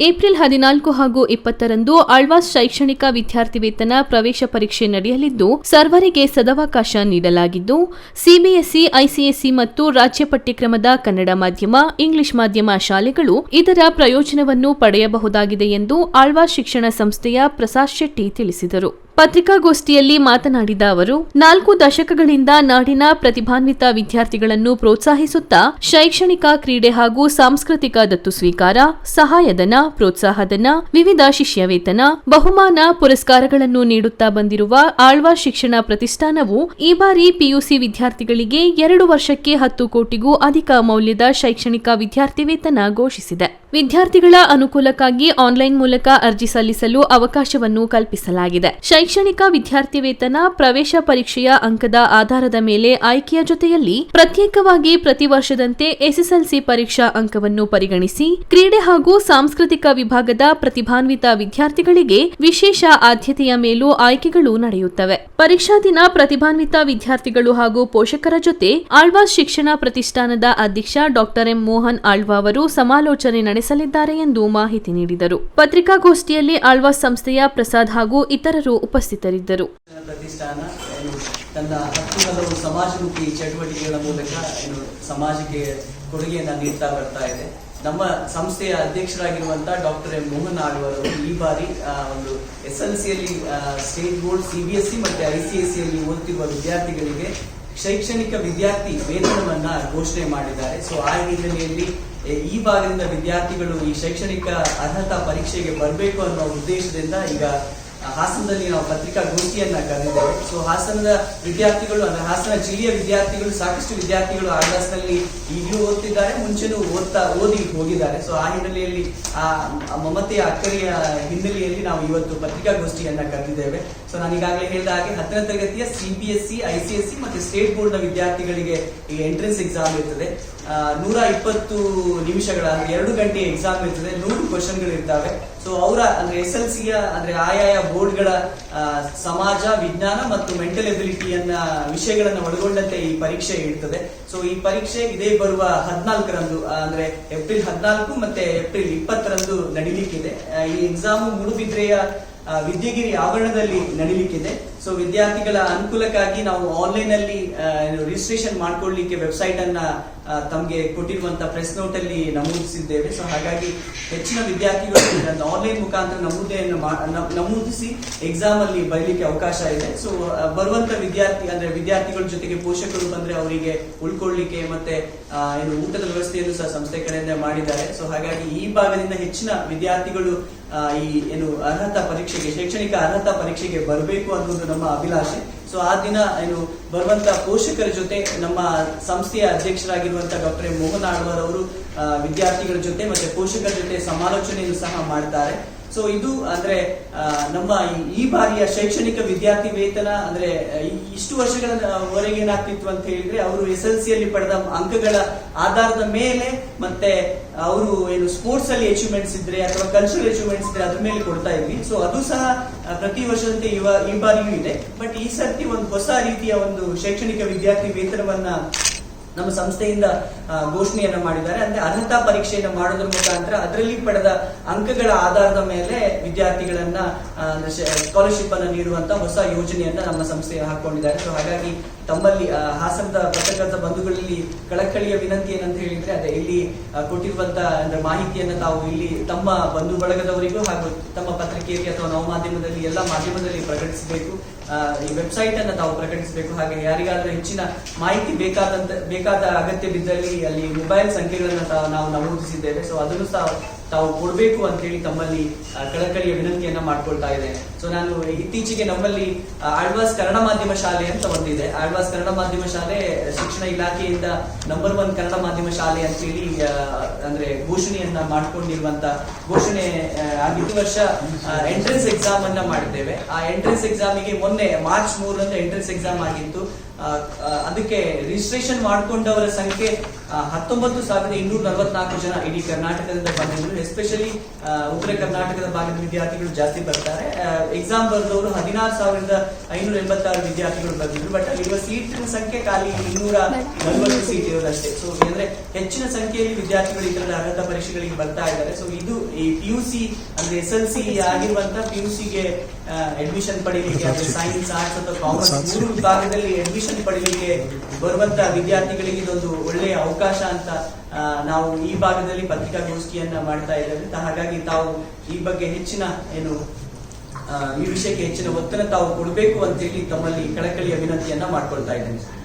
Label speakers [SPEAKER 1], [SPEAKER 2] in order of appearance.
[SPEAKER 1] April ಹದಿನಾಲ್ಕು ಹಾಗೂ ಇಪ್ಪತ್ತರಂದು ಆಳ್ವಾಸ್ ಶೈಕ್ಷಣಿಕ ವಿದ್ಯಾರ್ಥಿ ವೇತನ ಪ್ರವೇಶ ಪರೀಕ್ಷೆ ನಡೆಯಲಿದ್ದು, ಸರ್ವರಿಗೆ ಸದವಕಾಶ ನೀಡಲಾಗಿದ್ದು, ಸಿಬಿಎಸ್ಇ, ಐಸಿಎಸ್ಇ ಮತ್ತು ರಾಜ್ಯ ಪಠ್ಯಕ್ರಮದ ಕನ್ನಡ ಮಾಧ್ಯಮ, ಇಂಗ್ಲಿಷ್ ಮಾಧ್ಯಮ ಶಾಲೆಗಳು ಇದರ ಪ್ರಯೋಜನವನ್ನು ಪಡೆಯಬಹುದಾಗಿದೆ ಎಂದು ಆಳ್ವಾಸ್ ಶಿಕ್ಷಣ ಸಂಸ್ಥೆಯ ಪ್ರಸಾದ್ ಶೆಟ್ಟಿ ತಿಳಿಸಿದರು. ಪತ್ರಿಕಾಗೋಷ್ಠಿಯಲ್ಲಿ ಮಾತನಾಡಿದ ಅವರು, ನಾಲ್ಕು ದಶಕಗಳಿಂದ ನಾಡಿನ ಪ್ರತಿಭಾನ್ವಿತ ವಿದ್ಯಾರ್ಥಿಗಳನ್ನು ಪ್ರೋತ್ಸಾಹಿಸುತ್ತಾ ಶೈಕ್ಷಣಿಕ ಕ್ರೀಡೆ ಹಾಗೂ ಸಾಂಸ್ಕೃತಿಕ ದತ್ತು ಸ್ವೀಕಾರ ಸಹಾಯಧನ ಪ್ರೋತ್ಸಾಹಧನ ವಿವಿಧ ಶಿಷ್ಯವೇತನ ಬಹುಮಾನ ಪುರಸ್ಕಾರಗಳನ್ನು ನೀಡುತ್ತಾ ಬಂದಿರುವ ಆಳ್ವಾ ಶಿಕ್ಷಣ ಪ್ರತಿಷ್ಠಾನವು ಈ ಬಾರಿ ಪಿಯುಸಿ ವಿದ್ಯಾರ್ಥಿಗಳಿಗೆ ಎರಡು ವರ್ಷಕ್ಕೆ ಹತ್ತು ಕೋಟಿಗೂ ಅಧಿಕ ಮೌಲ್ಯದ ಶೈಕ್ಷಣಿಕ ವಿದ್ಯಾರ್ಥಿವೇತನ ಘೋಷಿಸಿದೆ. ವಿದ್ಯಾರ್ಥಿಗಳ ಅನುಕೂಲಕ್ಕಾಗಿ ಆನ್ಲೈನ್ ಮೂಲಕ ಅರ್ಜಿ ಸಲ್ಲಿಸಲು ಅವಕಾಶವನ್ನು ಕಲ್ಪಿಸಲಾಗಿದೆ. ಶೈಕ್ಷಣಿಕ ವಿದ್ಯಾರ್ಥಿ ವೇತನ ಪ್ರವೇಶ ಪರೀಕ್ಷೆಯ ಅಂಕದ ಆಧಾರದ ಮೇಲೆ ಆಯ್ಕೆಯ ಜೊತೆಯಲ್ಲಿ ಪ್ರತ್ಯೇಕವಾಗಿ ಪ್ರತಿ ವರ್ಷದಂತೆ ಎಸ್ಎಸ್ಎಲ್ಸಿ ಪರೀಕ್ಷಾ ಅಂಕವನ್ನು ಪರಿಗಣಿಸಿ, ಕ್ರೀಡೆ ಹಾಗೂ ಸಾಂಸ್ಕೃತಿಕ ವಿಭಾಗದ ಪ್ರತಿಭಾನ್ವಿತ ವಿದ್ಯಾರ್ಥಿಗಳಿಗೆ ವಿಶೇಷ ಆದ್ಯತೆಯ ಮೇಲೂ ಆಯ್ಕೆಗಳು ನಡೆಯುತ್ತವೆ. ಪರೀಕ್ಷಾ ದಿನ ಪ್ರತಿಭಾನ್ವಿತ ವಿದ್ಯಾರ್ಥಿಗಳು ಹಾಗೂ ಪೋಷಕರ ಜೊತೆ ಆಳ್ವಾಸ್ ಶಿಕ್ಷಣ ಪ್ರತಿಷ್ಠಾನದ ಅಧ್ಯಕ್ಷ ಡಾಕ್ಟರ್ ಎಂ ಮೋಹನ್ ಆಳ್ವಾ ಅವರು ಸಮಾಲೋಚನೆ ನಡೆಸಲಿದ್ದಾರೆ ಎಂದು ಮಾಹಿತಿ ನೀಡಿದರು. ಪತ್ರಿಕಾಗೋಷ್ಠಿಯಲ್ಲಿ ಆಳ್ವಾಸ್ ಸಂಸ್ಥೆಯ ಪ್ರಸಾದ್ ಹಾಗೂ ಇತರರು ಉಪಸ್ಥಿತರಿದ್ದರು.
[SPEAKER 2] ತನ್ನ ಹತ್ತು ಸಮಾಜಮುಖಿ ಚಟುವಟಿಕೆಗಳ ಮೂಲಕ ಸಮಾಜಕ್ಕೆ ಕೊಡುಗೆಯನ್ನು ನೀಡ್ತಾ ಬರ್ತಾ ಇದೆ. ನಮ್ಮ ಸಂಸ್ಥೆಯ ಅಧ್ಯಕ್ಷರಾಗಿರುವಂತಹ ಡಾಕ್ಟರ್ ಎಂ ಮೋಹನ್ ಆಳ್ವರು ಈ ಬಾರಿ ಒಂದು ಎಸ್ ಎಲ್ ಸಿಯಲ್ಲಿ state board, C B S C ಮತ್ತೆ ಐ ಸಿ ಸಿಯಲ್ಲಿ ಓದ್ತಿರುವ ವಿದ್ಯಾರ್ಥಿಗಳಿಗೆ ಶೈಕ್ಷಣಿಕ ವಿದ್ಯಾರ್ಥಿ ವೇತನವನ್ನ ಘೋಷಣೆ ಮಾಡಿದ್ದಾರೆ. ಸೊ ಆ ಹಿನ್ನೆಲೆಯಲ್ಲಿ ಈ ಭಾಗದಿಂದ ವಿದ್ಯಾರ್ಥಿಗಳು ಈ ಶೈಕ್ಷಣಿಕ ಅರ್ಹತಾ ಪರೀಕ್ಷೆಗೆ ಬರಬೇಕು ಅನ್ನೋ ಉದ್ದೇಶದಿಂದ ಈಗ ಹಾಸನದಲ್ಲಿ ನಾವು ಪತ್ರಿಕಾಗೋಷ್ಠಿಯನ್ನ ಕರೆದಿದ್ದೇವೆ. ಸೊ ಹಾಸನದ ವಿದ್ಯಾರ್ಥಿಗಳು ಅಂದ್ರೆ ಹಾಸನ ಜಿಲ್ಲೆಯ ವಿದ್ಯಾರ್ಥಿಗಳು ಸಾಕಷ್ಟು ವಿದ್ಯಾರ್ಥಿಗಳು ಆಳ್ವಾಸ್ನಲ್ಲಿ ಈಗಲೂ ಓದ್ತಿದ್ದಾರೆ, ಮುಂಚೆನೂ ಓದ್ತಾ ಓದಿ ಹೋಗಿದ್ದಾರೆ. ಸೊ ಆ ಹಿನ್ನೆಲೆಯಲ್ಲಿ, ಆ ಮಮತೆಯ ಅಕ್ಕರಿಯ ಹಿನ್ನೆಲೆಯಲ್ಲಿ ನಾವು ಇವತ್ತು ಪತ್ರಿಕಾಗೋಷ್ಠಿಯನ್ನ ಕರೆದಿದ್ದೇವೆ. ಸೊ ನಾನು ಈಗಾಗಲೇ ಹೇಳಿದ ಹಾಗೆ ಹತ್ತನೇ ತರಗತಿಯ C B S C I C S C ಮತ್ತೆ ಸ್ಟೇಟ್ ಬೋರ್ಡ್ನ ವಿದ್ಯಾರ್ಥಿಗಳಿಗೆ ಈಗ ಎಂಟ್ರೆನ್ಸ್ ಎಕ್ಸಾಮ್ ಇರ್ತದೆ. ನೂರ ಇಪ್ಪತ್ತು ನಿಮಿಷಗಳ ಎರಡು ಗಂಟೆ ಎಕ್ಸಾಮ್ ಇರ್ತದೆ. ನೂರು ಕ್ವಶನ್ಗಳು ಇರ್ತವೆ ಸೊ ಅವರ, ಅಂದ್ರೆ ಎಸ್ ಎಲ್ ಸಿಯ ಅಂದ್ರೆ ಆಯಾಯ ಬೋರ್ಡ್ಗಳ ಸಮಾಜ, ವಿಜ್ಞಾನ ಮತ್ತು ಮೆಂಟಲ್ ಎಬಿಲಿಟಿಯನ್ನ ವಿಷಯಗಳನ್ನ ಒಳಗೊಂಡಂತೆ ಈ ಪರೀಕ್ಷೆ ಇರ್ತದೆ. ಸೊ ಈ ಪರೀಕ್ಷೆ ಇದೇ ಬರುವ ಹದಿನಾಲ್ಕರಂದು ಅಂದ್ರೆ ಏಪ್ರಿಲ್ ಹದಿನಾಲ್ಕು ಮತ್ತೆ ಏಪ್ರಿಲ್ ಇಪ್ಪತ್ತರಂದು ನಡೀಲಿಕ್ಕಿದೆ. ಈ ಎಕ್ಸಾಮು ಮೂಡುಬಿದ್ರೆಯ ವಿದ್ಯಗಿರಿ ಆವರಣದಲ್ಲಿ ನಡೀಲಿಕ್ಕಿದೆ. ಸೊ ವಿದ್ಯಾರ್ಥಿಗಳ ಅನುಕೂಲಕ್ಕಾಗಿ ನಾವು ಆನ್ಲೈನ್ ಅಲ್ಲಿ ರಿಜಿಸ್ಟ್ರೇಷನ್ ಮಾಡ್ಕೊಳ್ಳಿಕ್ಕೆ ವೆಬ್ಸೈಟ್ ಅನ್ನ ತಮಗೆ ತಮ್ಗೆ ಕೊಟ್ಟಿರುವಂತ ಪ್ರೆಸ್ ನೋಟ್ ಅಲ್ಲಿ ನಮೂದಿಸಿದ್ದೇವೆ. ಸೊ ಹಾಗಾಗಿ ಹೆಚ್ಚಿನ ವಿದ್ಯಾರ್ಥಿಗಳು ಆನ್ಲೈನ್ ಮುಖಾಂತರ ನಮೂದೆಯನ್ನು ನಮೂದಿಸಿ ಎಕ್ಸಾಮ್ ಅಲ್ಲಿ ಬರೀಲಿಕ್ಕೆ ಅವಕಾಶ ಇದೆ. ಸೊ ಬರುವಂತ ವಿದ್ಯಾರ್ಥಿ, ಅಂದ್ರೆ ವಿದ್ಯಾರ್ಥಿಗಳ ಜೊತೆಗೆ ಪೋಷಕರು ಬಂದ್ರೆ ಅವರಿಗೆ ಉಳ್ಕೊಳ್ಳಿಕ್ಕೆ ಮತ್ತೆ ಏನು ಊಟದ ವ್ಯವಸ್ಥೆಯನ್ನು ಸಹ ಸಂಸ್ಥೆ ಕಡೆಯಿಂದ ಮಾಡಿದ್ದಾರೆ. ಸೊ ಹಾಗಾಗಿ ಈ ಭಾಗದಿಂದ ಹೆಚ್ಚಿನ ವಿದ್ಯಾರ್ಥಿಗಳು ಈ ಏನು ಅರ್ಹತಾ ಪರೀಕ್ಷೆಗೆ, ಶೈಕ್ಷಣಿಕ ಅರ್ಹತಾ ಪರೀಕ್ಷೆಗೆ ಬರಬೇಕು ಅನ್ನೋದು ನಮ್ಮ ಅಭಿಲಾಷೆ. ಸೊ ಆ ದಿನ ಏನು ಬರುವಂತ ಪೋಷಕರ ಜೊತೆ ನಮ್ಮ ಸಂಸ್ಥೆಯ ಅಧ್ಯಕ್ಷರಾಗಿರುವಂತ ಡಾಕ್ಟರ್ ಮೋಹನ್ ಆಡವರ್ ಅವರು ವಿದ್ಯಾರ್ಥಿಗಳ ಜೊತೆ ಮತ್ತೆ ಪೋಷಕರ ಜೊತೆ ಸಮಾಲೋಚನೆಯನ್ನು ಸಹ ಮಾಡ್ತಾರೆ. ಸೊ ಇದು ಅಂದ್ರೆ ನಮ್ಮ ಈ- ಬಾರಿಯ ಶೈಕ್ಷಣಿಕ ವಿದ್ಯಾರ್ಥಿ ವೇತನ ಅಂದ್ರೆ ಇಷ್ಟು ವರ್ಷಗಳ ವರ್ಷಗಳವರೆಗೆ ಏನಾಗ್ತಿತ್ತು ಅಂತ ಹೇಳಿದ್ರೆ, ಅವರು ಎಸ್ ಎಲ್ ಸಿಯಲ್ಲಿ ಪಡೆದ ಅಂಕಗಳ ಆಧಾರದ ಮೇಲೆ ಮತ್ತೆ ಅವರು ಏನು ಸ್ಪೋರ್ಟ್ಸ್ ಅಲ್ಲಿ ಅಚೀವ್ಮೆಂಟ್ಸ್ ಇದ್ರೆ ಅಥವಾ ಕಲ್ಚರಲ್ ಅಚೀವ್ಮೆಂಟ್ಸ್ ಇದ್ರೆ ಅದ್ರ ಮೇಲೆ ಕೊಡ್ತಾ ಇದ್ವಿ. ಸೊ ಅದು ಸಹ ಪ್ರತಿ ವರ್ಷದಂತೆ ಇವ, ಈ ಬಾರಿಯೂ ಇದೆ. ಬಟ್ ಈ ಸರ್ತಿ ಒಂದು ಹೊಸ ರೀತಿಯ ಒಂದು ಶೈಕ್ಷಣಿಕ ವಿದ್ಯಾರ್ಥಿ ವೇತನವನ್ನ ನಮ್ಮ ಸಂಸ್ಥೆಯಿಂದ ಘೋಷಣೆಯನ್ನ ಮಾಡಿದ್ದಾರೆ. ಅಂದ್ರೆ ಅರ್ಹತಾ ಪರೀಕ್ಷೆಯನ್ನು ಮಾಡೋದ್ರ ಮುಖಾಂತರ ಅದರಲ್ಲಿ ಪಡೆದ ಅಂಕಗಳ ಆಧಾರದ ಮೇಲೆ ವಿದ್ಯಾರ್ಥಿಗಳನ್ನ ಸ್ಕಾಲರ್ಶಿಪ್ ಅನ್ನು ನೀಡುವಂತ ಹೊಸ ಯೋಜನೆಯನ್ನ ನಮ್ಮ ಸಂಸ್ಥೆ ಹಾಕೊಂಡಿದ್ದಾರೆ. ಸೊ ಹಾಗಾಗಿ ತಮ್ಮಲ್ಲಿ ಹಾಸನದ ಪತ್ರಕರ್ತ ಬಂಧುಗಳಲ್ಲಿ ಕಳಕಳಿಯ ವಿನಂತಿ ಏನಂತ ಹೇಳಿದ್ರೆ, ಅದೇ ಇಲ್ಲಿ ಕೊಟ್ಟಿರುವಂತ, ಅಂದ್ರೆ ಮಾಹಿತಿಯನ್ನ ತಾವು ಇಲ್ಲಿ ತಮ್ಮ ಬಂಧು ಬಳಗದವರಿಗೂ ಹಾಗೂ ತಮ್ಮ ಪತ್ರಿಕೆಯಲ್ಲಿ ಅಥವಾ ನವ ಮಾಧ್ಯಮದಲ್ಲಿ, ಎಲ್ಲ ಮಾಧ್ಯಮದಲ್ಲಿ ಪ್ರಕಟಿಸಬೇಕು. ಈ ವೆಬ್ಸೈಟ್ ಅನ್ನ ತಾವು ಪ್ರಕಟಿಸಬೇಕು. ಹಾಗೆ ಯಾರಿಗಾದ್ರೂ ಹೆಚ್ಚಿನ ಮಾಹಿತಿ ಬೇಕಾದಂತ ಬೇಕಾದ ಅಗತ್ಯ ಬಿದ್ದಲ್ಲಿ ಅಲ್ಲಿ ಮೊಬೈಲ್ ಸಂಖ್ಯೆಗಳನ್ನ ಸಹ ನಾವು ನಮೂದಿಸಿದ್ದೇವೆ. ಸೊ ಅದನ್ನು ಸಹ ತಾವು ಕೊಡಬೇಕು ಅಂತ ಹೇಳಿ ತಮ್ಮಲ್ಲಿ ಕಳಕಳಿಯ ವಿನಂತಿಯನ್ನ ಮಾಡ್ಕೊಳ್ತಾ ಇದೆ. ಸೊ ನಾನು ಇತ್ತೀಚೆಗೆ ನಮ್ಮಲ್ಲಿ ಆಳ್ವಾಸ್ ಕನ್ನಡ ಮಾಧ್ಯಮ ಶಾಲೆ ಅಂತ ಒಂದಿದೆ. ಆಳ್ವಾಸ್ ಕನ್ನಡ ಮಾಧ್ಯಮ ಶಾಲೆ, ಶಿಕ್ಷಣ ಇಲಾಖೆಯಿಂದ ನಂಬರ್ ಒನ್ ಕನ್ನಡ ಮಾಧ್ಯಮ ಶಾಲೆ ಅಂತ ಹೇಳಿ ಅಂದ್ರೆ ಘೋಷಣೆಯನ್ನ ಮಾಡ್ಕೊಂಡಿರುವಂತ ಘೋಷಣೆ ಆಗಿದ್ದು ವರ್ಷ ಎಂಟ್ರೆನ್ಸ್ ಎಕ್ಸಾಮ್ ಅನ್ನ ಮಾಡಿದ್ದೇವೆ. ಆ ಎಂಟ್ರೆನ್ಸ್ ಎಕ್ಸಾಮಿಗೆ ಮೊನ್ನೆ ಮಾರ್ಚ್ ಮೂರರಂದು ಎಂಟ್ರೆನ್ಸ್ ಎಕ್ಸಾಮ್ ಆಗಿತ್ತು. ಅದಕ್ಕೆ ರಿಜಿಸ್ಟ್ರೇಷನ್ ಮಾಡಿಕೊಂಡವರ ಸಂಖ್ಯೆ ಹತ್ತೊಂಬತ್ತು ಸಾವಿರದ ಇನ್ನೂರ ನಲವತ್ನಾಲ್ಕು ಜನ ಇಡೀ ಕರ್ನಾಟಕದಿಂದ ಬಂದಿದ್ರು. ಎಸ್ಪೆಷಲಿ ಉತ್ತರ ಕರ್ನಾಟಕದ ಭಾಗದ ವಿದ್ಯಾರ್ಥಿಗಳು ಜಾಸ್ತಿ ಬರ್ತಾರೆ. ಎಕ್ಸಾಮ್ ಬರೆದವರು ಹದಿನಾರು ಸಾವಿರದ ಐನೂರ ಎಂಬತ್ತಾರು ವಿದ್ಯಾರ್ಥಿಗಳು ಬಂದಿದ್ರು. ಬಟ್ ಇರುವ ಸೀಟಿನ ಸಂಖ್ಯೆ ಖಾಲಿ ಇನ್ನೂರ ನಲವತ್ತು ಸೀಟ್ ಇರೋದಷ್ಟೇ. ಸೊ ಅಂದ್ರೆ ಹೆಚ್ಚಿನ ಸಂಖ್ಯೆಯಲ್ಲಿ ವಿದ್ಯಾರ್ಥಿಗಳು ಈ ತರದ ಅರ್ಹತಾ ಪರೀಕ್ಷೆಗಳಿಗೆ ಬರ್ತಾ ಇದ್ದಾರೆ. ಸೊ ಇದು ಈ ಪಿ ಯು ಸಿ ಅಂದ್ರೆ ಎಸ್ ಎಲ್ ಸಿ ಆಗಿರುವಂತಹ ಪಿ ಯು ಸಿಗೆ ಅಡ್ಮಿಷನ್ ಪಡಿಲಿಕ್ಕೆ ಅಂದ್ರೆ ಸೈನ್ಸ್ ಆರ್ಟ್ಸ್ ಅಥವಾ ಕಾಮರ್ಸ್ ಮೂರು ವಿಭಾಗದಲ್ಲಿ ಅಡ್ಮಿಷನ್ ಪಡಿಲಿಕ್ಕೆ ಬರುವಂತಹ ವಿದ್ಯಾರ್ಥಿಗಳಿಗೆ ಇದೊಂದು ಒಳ್ಳೆಯ ಅವಕಾಶ ಅಂತ ಆ, ನಾವು ಈ ಭಾಗದಲ್ಲಿ ಪತ್ರಿಕಾಗೋಷ್ಠಿಯನ್ನ ಮಾಡ್ತಾ ಇದ್ದೇವೆ. ತ- ಹಾಗಾಗಿ ತಾವು ಈ ಬಗ್ಗೆ ಹೆಚ್ಚಿನ ಏನು ಈ ವಿಷಯಕ್ಕೆ ಹೆಚ್ಚಿನ ಒತ್ತನ್ನು ತಾವು ಕೊಡಬೇಕು ಅಂತೇಳಿ ತಮ್ಮಲ್ಲಿ ಕಳಕಳಿ ವಿನಂತಿಯನ್ನ ಮಾಡ್ಕೊಳ್ತಾ ಇದ್ದೇನೆ.